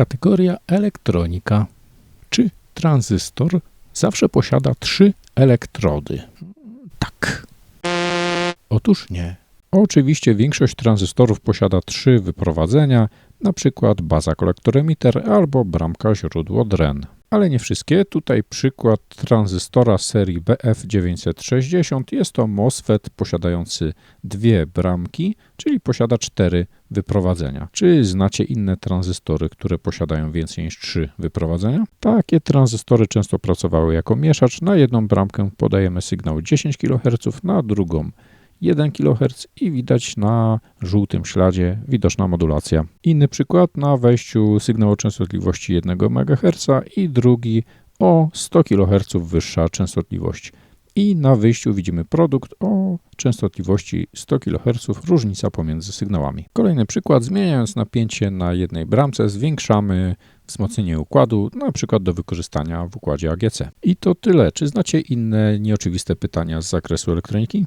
Kategoria elektronika. Czy tranzystor zawsze posiada trzy elektrody? Tak. Otóż nie. Oczywiście większość tranzystorów posiada trzy wyprowadzenia, przykład baza kolektor-emiter albo bramka źródło dren. Ale nie wszystkie. Tutaj przykład tranzystora serii BF960 jest to MOSFET posiadający dwie bramki, czyli posiada cztery wyprowadzenia. Czy znacie inne tranzystory, które posiadają więcej niż trzy wyprowadzenia? Takie tranzystory często pracowały jako mieszacz. Na jedną bramkę podajemy sygnał 10 kHz, na drugą 1 kHz i widać na żółtym śladzie widoczna modulacja. Inny przykład na wejściu sygnał o częstotliwości 1 MHz i drugi o 100 kHz wyższa częstotliwość. I na wyjściu widzimy produkt o częstotliwości 100 kHz, różnica pomiędzy sygnałami. Kolejny przykład, zmieniając napięcie na jednej bramce, zwiększamy wzmocnienie układu, na przykład do wykorzystania w układzie AGC. I to tyle. Czy znacie inne nieoczywiste pytania z zakresu elektroniki?